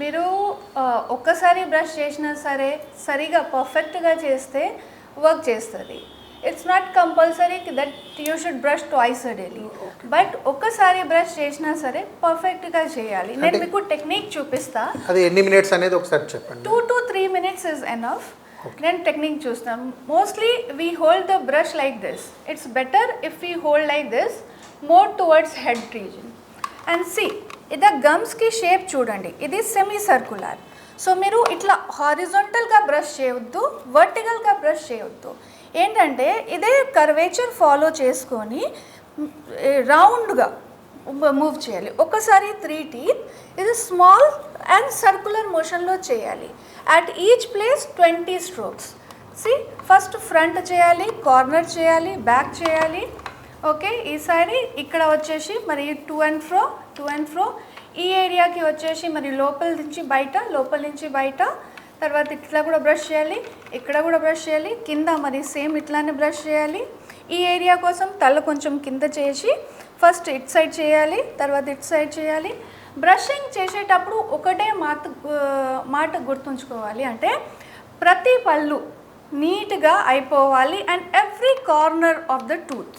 మీరు ఒక్కసారి బ్రష్ చేసినా సరే సరిగా పర్ఫెక్ట్గా చేస్తే వర్క్ చేస్తుంది. It's not compulsory that you should brush twice daily but ఒక్కసారి బ్రష్ చేసినా సరే పర్ఫెక్ట్గా చేయాలి. నేను మీకు టెక్నిక్ చూపిస్తా. అది ఎన్ని మినిట్స్ అనేది ఒకసారి చెప్పండి. Two to three minutes is enough నేను టెక్నిక్ చూస్తాను mostly we hold the brush like this it's better if we hold like this more towards head region and see ఇది గమ్స్కి షేప్ చూడండి. ఇది సెమీ సర్కులర్ సో మీరు ఇట్లా హారిజాంటల్గా brush చేయొద్దు వర్టికల్గా brush చేయొద్దు. ఏంటంటే ఇదే కర్వేచర్ ఫాలో చేసుకొని రౌండ్గా మూవ్ చేయాలి. ఒకసారి త్రీ టీత్ ఇది స్మాల్ అండ్ సర్కులర్ మోషన్లో చేయాలి. At each place twenty strokes see first front చేయాలి కార్నర్ చేయాలి బ్యాక్ చేయాలి. ఓకే ఈసారి ఇక్కడ వచ్చేసి మరి to and fro to and fro ఈ ఏరియాకి వచ్చేసి మరి లోపల నుంచి బయట లోపల నుంచి బయట. తర్వాత ఇట్లా కూడా బ్రష్ చేయాలి ఇక్కడ కూడా బ్రష్ చేయాలి కింద మరి సేమ్ ఇట్లానే బ్రష్ చేయాలి. ఈ ఏరియా కోసం తల కొంచెం కింద చేసి ఫస్ట్ ఇట్ సైడ్ చేయాలి తర్వాత ఇట్ సైడ్ చేయాలి. బ్రషింగ్ చేసేటప్పుడు ఒకటే మాట మాట గుర్తుంచుకోవాలి అంటే ప్రతి పళ్ళు నీట్గా అయిపోవాలి and every corner of the tooth